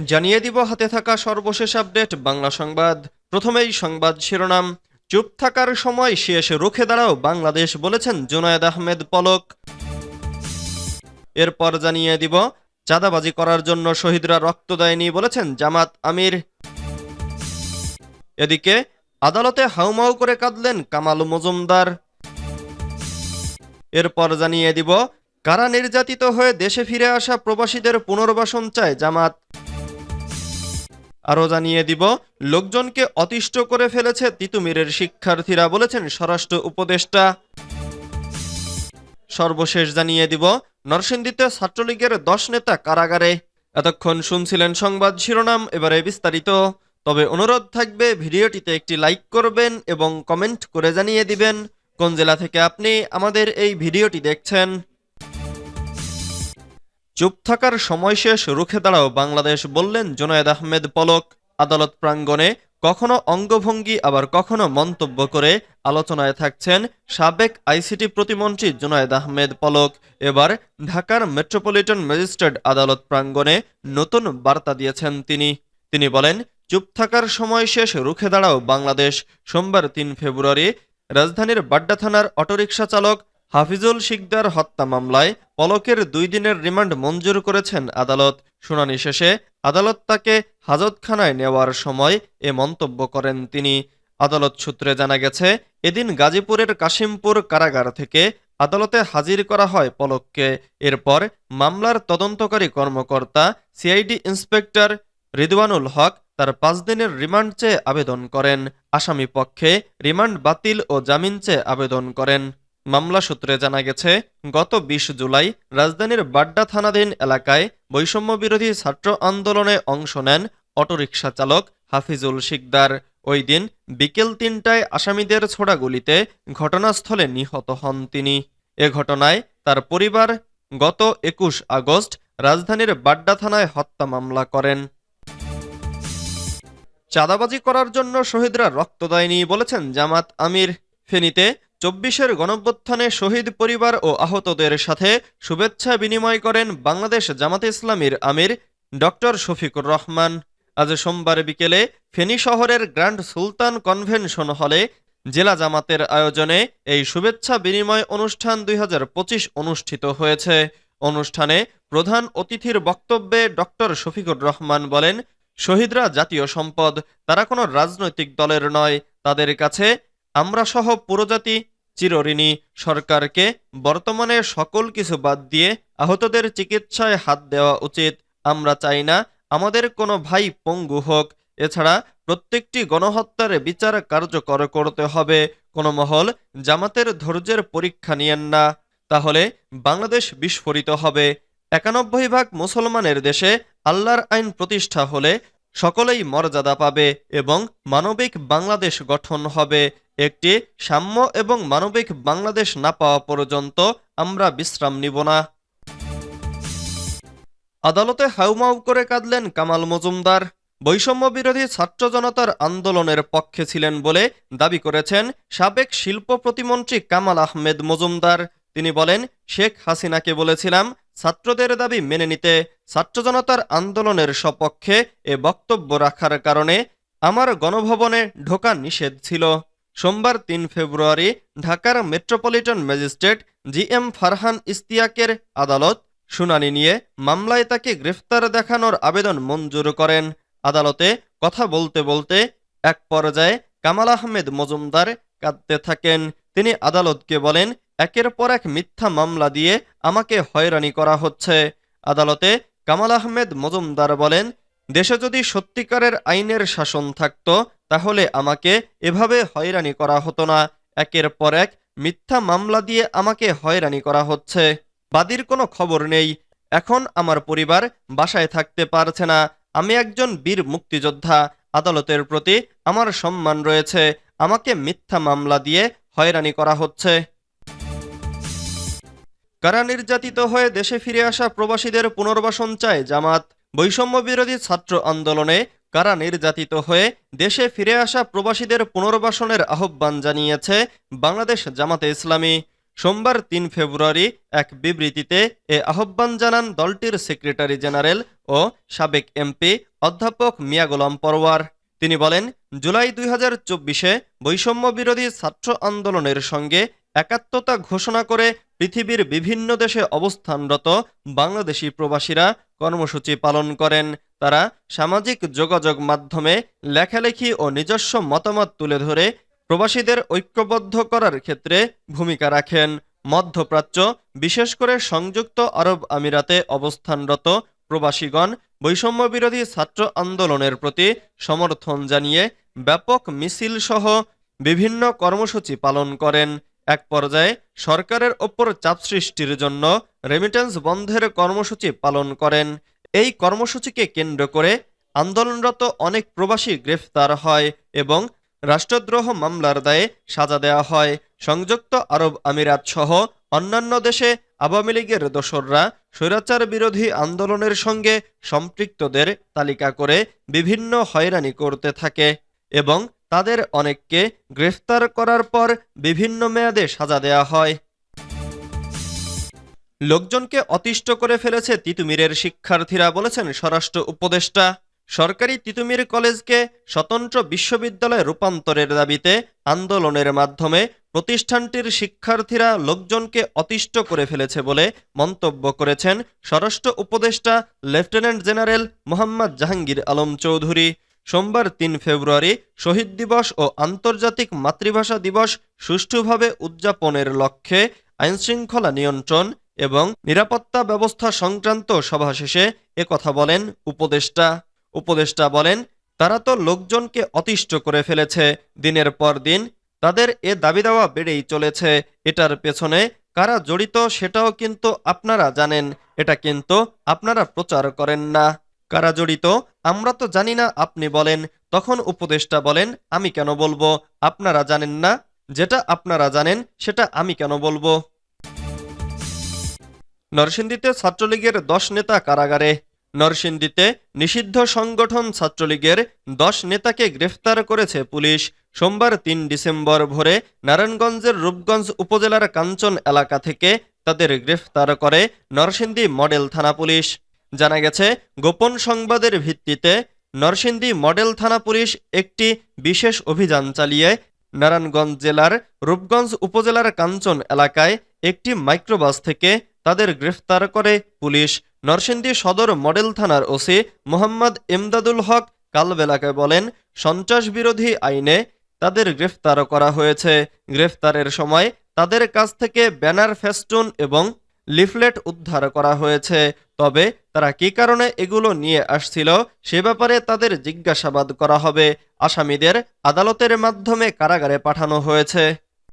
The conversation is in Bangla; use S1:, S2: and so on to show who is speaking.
S1: জানিয়ে দিব হাতে থাকা সর্বশেষ আপডেট, বাংলা সংবাদ। প্রথমেই সংবাদ শিরোনাম। চুপ থাকার সময় শেষ রুখে দাঁড়াও বাংলাদেশ বলেছেন জুনায়েদ আহমেদ পলক। এরপর জানিয়ে দিব, চাঁদাবাজি করার জন্য শহীদরা রক্ত দেয়নি বলেছেন জামাত আমির। এদিকে, আদালতে হাউমাউ করে কাঁদলেন কামাল মজুমদার। এরপর জানিয়ে দিব, কারা নির্যাতিত হয়ে দেশে ফিরে আসা প্রবাসীদের পুনর্বাসন চায় জামাত। আরও জানিয়ে দিব, লোকজনকে অতিষ্ঠ করে ফেলেছে তিতুমিরের শিক্ষার্থীরা বলেছেন স্বরাষ্ট্র উপদেষ্টা। সর্বশেষ জানিয়ে দিব, নরসিংদীতে ছাত্রলীগের দশ নেতা কারাগারে। এতক্ষণ শুনছিলেন সংবাদ শিরোনাম, এবারে বিস্তারিত। তবে অনুরোধ থাকবে, ভিডিওটিতে একটি লাইক করবেন এবং কমেন্ট করে জানিয়ে দিবেন, কোন জেলা থেকে আপনি আমাদের এই ভিডিওটি দেখছেন। চুপ থাকার সময় শেষ রুখে দাঁড়াও, বাংলাদেশ বললেন জোনায়েদ আহমেদ পলক। আদালত প্রাঙ্গণে কখনো অঙ্গভঙ্গি, আবার কখনো মন্তব্য করে আলোচনায় থাকছেন সাবেক আইসিটি প্রতিমন্ত্রী জুনায়েদ আহমেদ পলক। এবার ঢাকার মেট্রোপলিটন ম্যাজিস্ট্রেট আদালত প্রাঙ্গণে নতুন বার্তা দিয়েছেন তিনি। তিনি বলেন, চুপ থাকার সময় শেষ রুখে দাঁড়াও, বাংলাদেশ। সোমবার তিন ফেব্রুয়ারি রাজধানীর বাড্ডা থানার অটোরিকশা চালক হাফিজুল শিকদার হত্যা মামলায় পলকের দুই দিনের রিমান্ড মঞ্জুর করেছেন আদালত। শুনানি শেষে আদালত তাকে হাজতখানায় নেওয়ার সময় এ মন্তব্য করেন তিনি। আদালত সূত্রে জানা গেছে, এদিন গাজীপুরের কাশিমপুর কারাগার থেকে আদালতে হাজির করা হয় পলককে। এরপর মামলার তদন্তকারী কর্মকর্তা সিআইডি ইন্সপেক্টর রিদওয়ানুল হক তার পাঁচ দিনের রিমান্ড চেয়ে আবেদন করেন। আসামি পক্ষে রিমান্ড বাতিল ও জামিন চেয়ে আবেদন করেন। মামলা সূত্রে জানা গেছে, গত বিশ জুলাই রাজধানীর বাড্ডা থানাধীন এলাকায় বৈষম্য বিরোধী ছাত্র আন্দোলনে অংশ নেন অটোরিকশা চালক হাফিজুল শিকদার। ওই দিন বিকেল তিনটায় আসামিদের ছোড়া গুলিতে ঘটনাস্থলে নিহত হন তিনি। এ ঘটনায় তার পরিবার গত একুশ আগস্ট রাজধানীর বাড্ডা থানায় হত্যা মামলা করেন। চাঁদাবাজি করার জন্য শহীদরা রক্ত দেয়নি বলেছেন জামাত আমির। ফেনীতে চব্বিশের গণঅভ্যুত্থানে শহীদ পরিবার ও আহতদের সাথে শুভেচ্ছা বিনিময় করেন বাংলাদেশ জামাতে ইসলামীর আমির ডক্টর শফিকুর রহমান। আজ সোমবার বিকেলে ফেনী শহরের গ্র্যান্ড সুলতান কনভেনশন হলে জেলা জামাতের আয়োজনে এই শুভেচ্ছা বিনিময় অনুষ্ঠান দুই হাজার পঁচিশ অনুষ্ঠিত হয়েছে। অনুষ্ঠানে প্রধান অতিথির বক্তব্যে ডক্টর শফিকুর রহমান বলেন, শহীদরা জাতীয় সম্পদ, তারা কোনো রাজনৈতিক দলের নয়। তাদের কাছে আমরা সহ পুরোজাতি চিরঋণী সরকারকে বর্তমানে সকল কিছু বাদ দিয়ে আহতদের চিকিৎসায় হাত দেওয়া উচিত। আমরা চাই না আমাদের কোনো ভাই পঙ্গু হোক। এছাড়া প্রত্যেকটি গণহত্যার বিচার কার্যকর করতে হবে। কোনো মহল জামাতের ধৈর্যের পরীক্ষা নিয়েন না। তাহলে বাংলাদেশ বিস্ফোরিত হবে। একানব্বই ভাগ মুসলমানের দেশে আল্লাহর আইন প্রতিষ্ঠা হলে সকলেই মর্যাদা পাবে এবং মানবিক বাংলাদেশ গঠন হবে। একটি সাম্য এবং মানবিক বাংলাদেশ না পাওয়া পর্যন্ত আমরা বিশ্রাম নিব না। আদালতে হাউমাউ করে কাঁদলেন কামাল মজুমদার। বৈষম্য বিরোধী ছাত্র জনতার আন্দোলনের পক্ষে ছিলেন বলে দাবি করেছেন সাবেক শিল্প প্রতিমন্ত্রী কামাল আহমেদ মজুমদার। তিনি বলেন, শেখ হাসিনাকে বলেছিলাম ছাত্রদের দাবি মেনে নিতে ছাত্র জনতার আন্দোলনের সপক্ষে এ বক্তব্য রাখার কারণে আমার গণভবনে ঢোকা নিষেধ ছিল। সোমবার তিন ফেব্রুয়ারি ঢাকার metropolitan magistrate G M Farhan ইস্তিয়াকের আদালত শুনানি নিয়ে মামলায় তাকে গ্রেফতার দেখানোর আবেদন মঞ্জুর করেন। আদালতে কথা বলতে বলতে এক পর্যায়ে কামাল আহমেদ মজুমদার কাঁদতে থাকেন। তিনি আদালতকে বলেন একের পর এক মিথ্যা মামলা দিয়ে আমাকে হয়রানি করা হচ্ছে। আদালতে কামাল আহমেদ মজুমদার বলেন, দেশে যদি সত্যিকারের আইনের শাসন থাকত, তাহলে আমাকে এভাবে হয়রানি করা হতো না। একের পর এক মিথ্যা মামলা দিয়ে আমাকে হয়রানি করা হচ্ছে। বাদীর কোনো খবর নেই। এখন আমার পরিবার বাসায় থাকতে পারছে না। আমি একজন বীর মুক্তিযোদ্ধা। আদালতের প্রতি আমার সম্মান রয়েছে। আমাকে মিথ্যা মামলা দিয়ে হয়রানি করা হচ্ছে। কারা নির্যাতিত হয়ে দেশে ফিরে আসা প্রবাসীদের পুনর্বাসন চায় জামাত? বৈষম্য বিরোধী ছাত্র আন্দোলনে কারা নির্যাতিত হয়ে দেশে ফিরে আসা প্রবাসীদের পুনর্বাসনের আহ্বান জানিয়েছে বাংলাদেশ জামাতে ইসলামী। সোমবার তিন ফেব্রুয়ারি এক বিবৃতিতে এ আহ্বান জানান দলটির সেক্রেটারি জেনারেল ও সাবেক এমপি অধ্যাপক মিয়া গোলাম পরওয়ার। তিনি বলেন, জুলাই দুই হাজার চব্বিশে বৈষম্য বিরোধী ছাত্র আন্দোলনের সঙ্গে একাত্মতা ঘোষণা করে পৃথিবীর বিভিন্ন দেশে অবস্থানরত বাংলাদেশি প্রবাসীরা কর্মসূচি পালন করেন। তারা সামাজিক যোগাযোগ মাধ্যমে লেখালেখি ও নিজস্ব মতামত তুলে ধরে প্রবাসীদের ঐক্যবদ্ধ করার ক্ষেত্রে ভূমিকা রাখেন। মধ্যপ্রাচ্য, বিশেষ করে সংযুক্ত আরব আমিরাতে অবস্থানরত প্রবাসীগণ বৈষম্য বিরোধী ছাত্র আন্দোলনের প্রতি সমর্থন জানিয়ে ব্যাপক মিছিল সহ বিভিন্ন কর্মসূচি পালন করেন। এক পর্যায়ে সরকারের ওপর চাপ সৃষ্টির জন্য রেমিটেন্স বন্ধের কর্মসূচি পালন করেন। এই কর্মসূচিকে কেন্দ্র করে আন্দোলনরত অনেক প্রবাসী গ্রেফতার হয় এবং রাষ্ট্রদ্রোহ মামলার দায়ে সাজা দেওয়া হয়। সংযুক্ত আরব আমিরাত সহ অন্যান্য দেশে আওয়ামী লীগের দোসররা স্বৈরাচার বিরোধী আন্দোলনের সঙ্গে সম্পৃক্তদের তালিকা করে বিভিন্ন হয়রানি করতে থাকে এবং তাদের অনেককে গ্রেফতার করার পর বিভিন্ন মেয়াদে সাজা দেয়া হয়। লোকজনকে অতিষ্ঠ করে ফেলেছে তিতুমিরের শিক্ষার্থীরা বলেছেন স্বরাষ্ট্র উপদেষ্টা। সরকারি তিতুমির কলেজকে স্বতন্ত্র বিশ্ববিদ্যালয়ে রূপান্তরের দাবিতে আন্দোলনের মাধ্যমে প্রতিষ্ঠানটির শিক্ষার্থীরা লোকজনকে অতিষ্ঠ করে ফেলেছে বলে মন্তব্য করেছেন স্বরাষ্ট্র উপদেষ্টা লেফটেন্যান্ট জেনারেল মোহাম্মদ জাহাঙ্গীর আলম চৌধুরী। সোমবার তিন ফেব্রুয়ারি শহীদ দিবস ও আন্তর্জাতিক মাতৃভাষা দিবস সুষ্ঠুভাবে উদযাপনের লক্ষ্যে আইনশৃঙ্খলা নিয়ন্ত্রণ এবং নিরাপত্তা ব্যবস্থা সংক্রান্ত সভা শেষে একথা বলেন উপদেষ্টা। উপদেষ্টা বলেন, তারা তো লোকজনকে অতিষ্ঠ করে ফেলেছে। দিনের পর দিন তাদের এ দাবি দেওয়া বেড়েই চলেছে। এটার পেছনে কারা জড়িত সেটাও কিন্তু আপনারা জানেন। এটা কিন্তু আপনারা প্রচার করেন না। কারা জড়িত? আমরা তো জানি না, আপনি বলেন। তখন উপদেষ্টা বলেন, আমি কেন বলব? আপনারা জানেন না। যেটা আপনারা জানেন, সেটা আমি কেন বলব? নরসিংদীতে ছাত্রলীগের দশ নেতা কারাগারে। নরসিংদীতে নিষিদ্ধ সংগঠন ছাত্রলীগের দশ নেতাকে গ্রেফতার করেছে পুলিশ। সোমবার তিন ডিসেম্বর ভোরে নারায়ণগঞ্জের রূপগঞ্জ উপজেলার কাঞ্চন এলাকা থেকে তাদের গ্রেফতার করে নরসিংদী মডেল থানা পুলিশ। জানা গেছে, গোপন সংবাদের ভিত্তিতে নরসিংদী মডেল থানা পুলিশ একটি বিশেষ অভিযান চালিয়ে নারায়ণগঞ্জ জেলার রূপগঞ্জ উপজেলার কাঞ্চন এলাকায় একটি মাইক্রোবাস থেকে তাদের গ্রেফতার করে পুলিশ। নরসিংদী সদর মডেল থানার ওসি মোহাম্মদ এমদাদুল হক কালবেলাকে বলেন, সন্ত্রাস বিরোধী আইনে তাদের গ্রেফতার করা হয়েছে। গ্রেফতারের সময় তাদের কাছ থেকে ব্যানার, ফেস্টুন এবং লিফলেট উদ্ধার করা হয়েছে। তবে তারা কি কারণে এগুলো নিয়ে আসছিল সে ব্যাপারে তাদের জিজ্ঞাসাবাদ করা হবে। আসামিদের আদালতের মাধ্যমে কারাগারে পাঠানো হয়েছে।